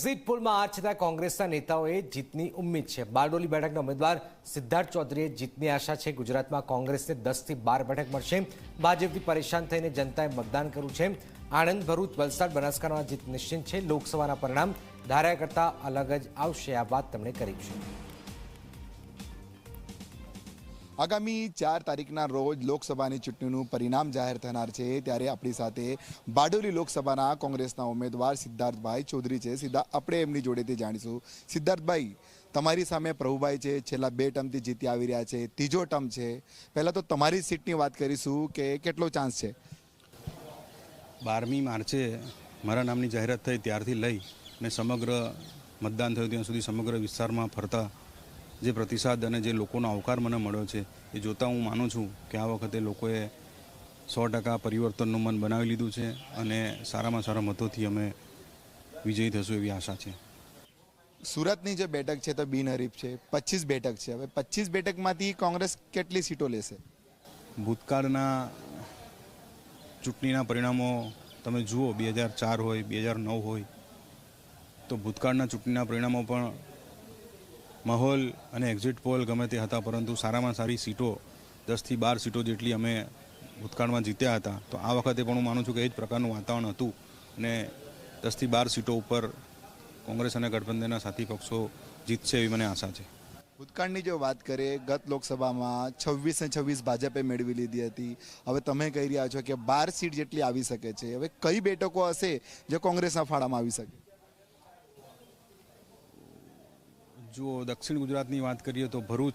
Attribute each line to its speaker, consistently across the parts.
Speaker 1: Exit પોલમાં હાર છતાં કોંગ્રેસના નેતાઓએ જીતની ઉમ્મીદ છે. બારડોલી બેઠકના ઉમેદવાર સિદ્ધાર્થ ચૌધરીએ જીતની આશા છે. ગુજરાતમાં કોંગ્રેસને દસથી બાર બેઠક મળશે. ભાજપથી પરેશાન થઈને જનતાએ મતદાન કર્યું છે. આણંદ, ભરૂચ, વલસાડ બનાસકાંઠામાં જીત નિશ્ચિત છે. લોકસભાના પરિણામ ધાર્યા કરતાં અલગ જ આવશે. આ વાત તેમણે કરી છે.
Speaker 2: આગામી ચાર તારીખના રોજ લોકસભાની ચૂંટણીનું પરિણામ જાહેર થનાર છે, ત્યારે આપણી સાથે બારડોલી લોકસભાના કોંગ્રેસના ઉમેદવાર સિદ્ધાર્થભાઈ ચૌધરી છે. સીધા આપણે એમની જોડેથી જાણીશું. સિદ્ધાર્થભાઈ, તમારી સામે પ્રભુભાઈ છે, છેલ્લા બે ટર્મથી જીતી આવી રહ્યા છે, ત્રીજો ટર્મ છે. પહેલાં તો તમારી સીટની વાત કરીશું કે કેટલો ચાન્સ છે?
Speaker 3: બારમી માર્ચે મારા નામની જાહેરાત થઈ, ત્યારથી લઈ અને સમગ્ર મતદાન થયું, ત્યાં સુધી સમગ્ર વિસ્તારમાં ફરતા જે પ્રતિસાદ અને જે લોકોનો આવકાર મને મળ્યો છે એ જોતાં હું માનું છું કે આ વખતે લોકોએ સો ટકા પરિવર્તનનું મન બનાવી લીધું છે અને સારામાં સારા મતોથી અમે વિજયી થશું એવી આશા છે.
Speaker 2: સુરતની જે બેઠક છે તો બિનહરીફ છે પચીસ બેઠક છે. હવે પચીસ બેઠકમાંથી કોંગ્રેસ કેટલી સીટો લેશે?
Speaker 3: ભૂતકાળના ચૂંટણીના પરિણામો તમે જુઓ બે હજાર ચાર હોય બે હજાર નવ હોય તો ભૂતકાળના ચૂંટણીના પરિણામો પણ માહોલ અને એક્ઝિટ પોલ ગમે તે હતા, પરંતુ સારામાં સારી સીટો, દસથી બાર સીટો જેટલી અમે ભૂતકાળમાં જીત્યા હતા, તો આ વખતે પણ હું માનું છું કે એ જ પ્રકારનું વાતાવરણ હતું અને દસથી બાર સીટો ઉપર કોંગ્રેસ અને ગઠબંધનના સાથી પક્ષો જીતશે એવી મને આશા છે.
Speaker 2: ભૂતકાળની જો વાત કરીએ, ગત લોકસભામાં છવ્વીસ ને છવ્વીસ ભાજપે મેળવી લીધી હતી. હવે તમે કહી રહ્યા છો કે બાર સીટ જેટલી આવી શકે છે. હવે કઈ બેઠકો હશે જે કોંગ્રેસના ફાળામાં આવી શકે?
Speaker 3: જુઓ દક્ષિણ ગુજરાતની વાત કરીએ તો ભરૂચ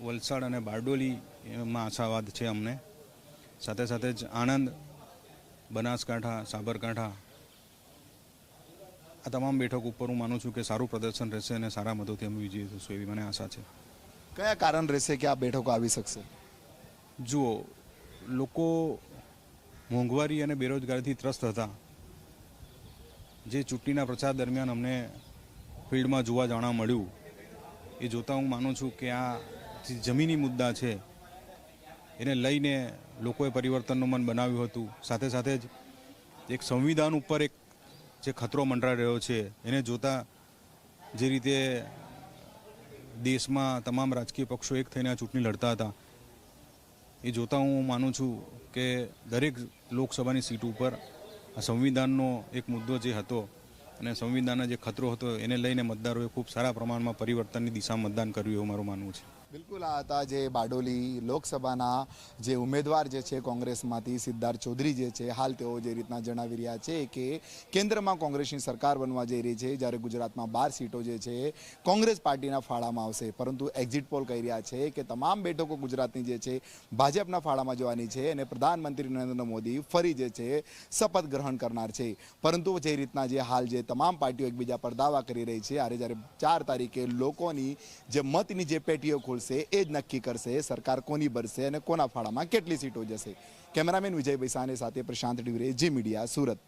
Speaker 3: વલસાડ અને બારડોલી એમાં આશાવાદ છે અમને. સાથે સાથે જ આણંદ બનાસકાંઠા સાબરકાંઠા. આ તમામ બેઠક ઉપર હું માનું છું કે સારું પ્રદર્શન રહેશે અને સારા મતોથી અમે વિજયી થશું એવી મને આશા છે.
Speaker 2: કયા કારણ રહેશે કે આ બેઠકો આવી શકશે?
Speaker 3: જુઓ લોકો મોંઘવારી અને બેરોજગારીથી ત્રસ્ત હતા. જે ચૂંટણીના પ્રચાર દરમિયાન અમને ફિલ્ડમાં જોવા જાણવા મળ્યું. એ જોતાં હું માનું છું કે આ જે જમીની મુદ્દા છે, એને લઈને લોકોએ પરિવર્તનનું મન બનાવ્યું હતું. સાથે સાથે જ એક સંવિધાન ઉપર એક જે ખતરો મંડરાઈ રહ્યો છે, એને જોતાં જે રીતે દેશમાં તમામ રાજકીય પક્ષો એક થઈને આ ચૂંટણી લડતા હતા, એ જોતાં હું માનું છું કે દરેક લોકસભાની સીટ ઉપર આ સંવિધાનનો એક મુદ્દો જે હતો અને સંવિધાનનો જે ખતરો હતો એને લઈને મતદારોએ ખૂબ સારા પ્રમાણમાં પરિવર્તનની દિશામાં મતદાન કર્યું એવું મારું માનવું છે.
Speaker 2: બિલકુલ, આ હતા જે બારડોલી લોકસભાના જે ઉમેદવાર જે છે કોંગ્રેસમાંથી સિદ્ધાર્થ ચૌધરી જે છે, હાલ તેઓ જે રીતના જણાવી રહ્યા છે કે કેન્દ્રમાં કોંગ્રેસની સરકાર બનવા જઈ રહી છે, જ્યારે ગુજરાતમાં બાર સીટો જે છે કોંગ્રેસ પાર્ટીના ફાળામાં આવશે. પરંતુ એક્ઝિટ પોલ કહી રહ્યા છે કે તમામ બેઠકો ગુજરાતની જે છે ભાજપના ફાળામાં જવાની છે અને પ્રધાનમંત્રી નરેન્દ્ર મોદી ફરી જે છે શપથ ગ્રહણ કરનાર છે. પરંતુ જે રીતના જે હાલ જે તમામ પાર્ટીઓ એકબીજા પર દાવા કરી રહી છે, આજે જ્યારે ચાર તારીખે લોકોની જે મતની જે પેટીઓ ખુલશે, એ જ નક્કી કરશે, સરકાર કોની બનશે અને કોના ફાળામાં કેટલી સીટો જશે. કેમેરામેન વિજય બૈસાને સાથે પ્રશાંત ડિવરે જી મીડિયા, સુરત.